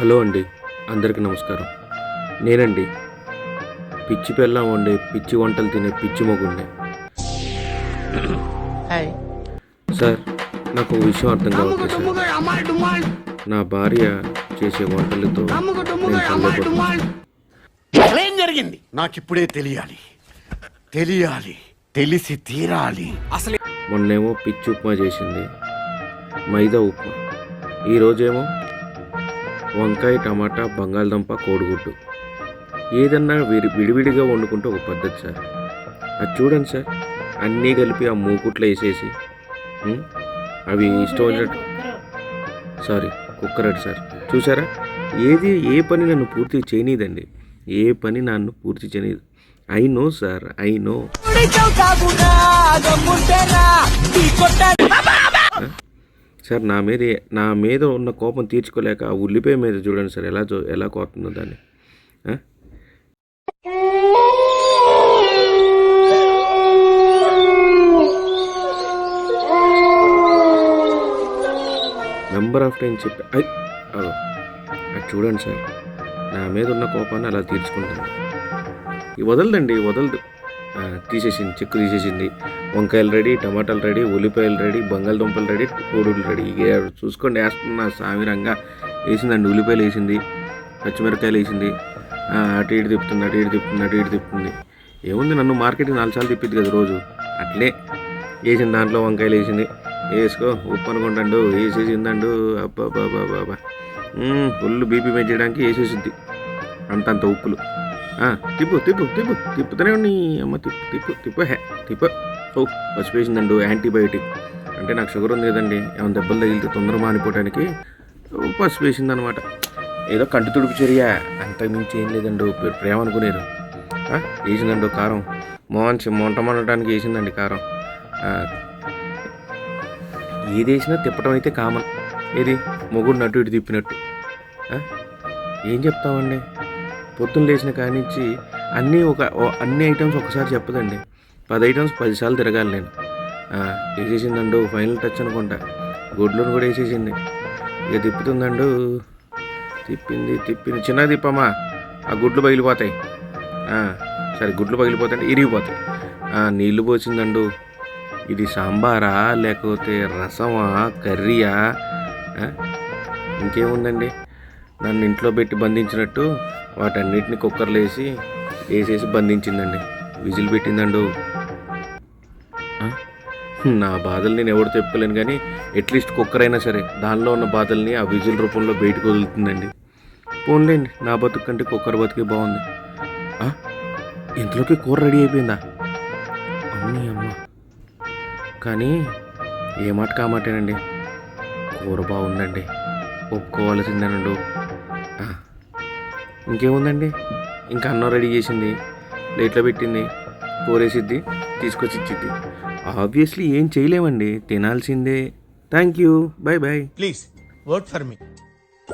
Hello అండి అందరికీ నమస్కారం. నేనండి పిచ్చి పెళ్ళం వండే పిచ్చి వంటలు తినే పిచ్చి మొగుండే హాయ్. సార్ నాకు ఒక విషయం అర్థం కావట్లేదు సార్. నా భార్య చేసే వంటలతో ఏం జరిగింది? నాకిప్పుడే తెలియాలి. తెలియాలి. తెలిసి తీరాలి. అసలు మొన్నేమో పిచ్చి ఉప్మా చేసింది. మైదా ఉప్మా. ఈరోజేమో వంకాయ టమాటా బంగాళదుంప కోడిగుడ్డు. ఏదన్నా విడి విడివిడిగా వండుకుంటే ఒక పద్ధతి సార్. అది చూడండి సార్. అన్నీ కలిపి ఆ మూకుట్లో వేసేసి అవి ఇష్టం వచ్చినట్టు. సారీ కుక్కరడ్ సార్. చూసారా? ఏది ఏ పని నన్ను పూర్తి చేయనీదండి. ఏ పని నన్ను పూర్తి చేయనీదు. I know sir I know. Sir నా మీద నా మీద ఉన్న కోపం తీర్చుకోలేక ఆ ఉల్లిపాయ మీద చూడండి సార్ ఎలా చూ- ఎలా కోతుందో దాన్ని. నెంబర్ ఆఫ్ టైం చెప్పి అదో అది చూడండి సార్ నా మీద ఉన్న కోపాన్ని అలా తీర్చుకుంటాను ఈ వదలదండి వదలదు. తీసేసింది చెక్కు తీసేసింది. వంకాయలు రెడీ టమాటాలు రెడీ ఉల్లిపాయలు రెడీ బంగాళదుంపలు రెడీ కోడులు రెడీ. ఇక చూసుకోండి వేస్తున్న సామిరంగా. వేసిందండి ఉల్లిపాయలు వేసింది పచ్చిమిరకాయలు వేసింది. అటు ఇటు తిప్పుతుంది అటు ఇటు తిప్పుతుంది అటు ఇటు తిప్పుతుంది. ఏముంది నన్ను మార్కెట్కి నాలుగు సార్లు తిప్పింది కదా రోజు. అట్లే. వేసిన దాంట్లో వంకాయలు వేసింది. వేసుకో ఉప్పు అనుకుంటాడు వేసేసిందండు. అబ్బా బాబా బాబా ఫుల్ బీపీ పెంచడానికి వేసేసింది అంతంత ఉప్పులు. తిప్పు తిప్పు తిప్పు తిప్పుతూనే ఉండి అమ్మ. తిప్పు తిప్పు తిప్పు హే తిప్పు. ఓ పసుపు వేసిందండు యాంటీబయోటిక్. అంటే నాకు షుగర్ ఉంది కదండి ఏమైనా దెబ్బలు తగిలితే తొందర మానిపోవడానికి ఓ పసుపు వేసిందనమాట. ఏదో కంటి తుడుపు చర్య అంతకుమించి ఏం లేదండి ప్రేమ అనుకునేరు ఆ, వేసిందండి కారం. మోహన్సి మొంట మండటానికి వేసిందండి కారం. ఏది వేసినా తిప్పడం అయితే కామన్. ఏది? మొగుడు నటు ఇటు తిప్పినట్టు. ఏం చెప్తామండి? పొద్దున్న లేచిన కానించి అన్నీ ఒక అన్ని ఐటమ్స్ ఒకసారి చెప్పదండి. పది ఐటమ్స్ పదిసార్లు తిరగాలి నేను. వేసేసిందండు ఫైనల్ టచ్ అనుకుంటా. గుడ్లను కూడా వేసేసింది. ఇక తిప్పుతుందండు. తిప్పింది తిప్పింది. చిన్నగా తిప్పమ్మా. ఆ గుడ్లు పగిలిపోతాయి. సరే గుడ్లు పగిలిపోతాయి ఇరిగిపోతాయి. నీళ్ళు నీళ్ళు పోసిందండు. ఇది సాంబారా లేకపోతే రసమా కర్రీయా? ఇంకేముందండి? నన్ను ఇంట్లో పెట్టి బంధించినట్టు వాటన్నిటిని కుక్కర్లో వేసి వేసేసి బంధించిందండి. విజిల్ పెట్టిందండు. నా బాధలు నేను ఎవరు చెప్పుకోలేను కానీ అట్లీస్ట్ కుక్కర్ అయినా సరే దానిలో ఉన్న బాధల్ని ఆ విజిల్ రూపంలో బయటకు వదులుతుందండి. పోన్లేండి నా బతుకు కంటే కుక్కర్ బతికే బాగుంది. ఇంట్లోకి ఇంతలోకి కూర రెడీ అయిపోయిందా? అమ్మీ అమ్మ. కానీ ఏ మాట కామాటేనండి కూర బాగుందండి. ఒప్పుకోవాల్సిందేనండు. ఇంకేముందండి? ఇంకా అన్నం రెడీ చేసింది. ప్లేట్లో పెట్టింది. కూరేసిద్ది తీసుకొచ్చి ఇచ్చిద్ది ఆబ్వియస్లీ ఏం చేయలేమండి. తినాల్సిందే. Thank you. Bye bye please work for me.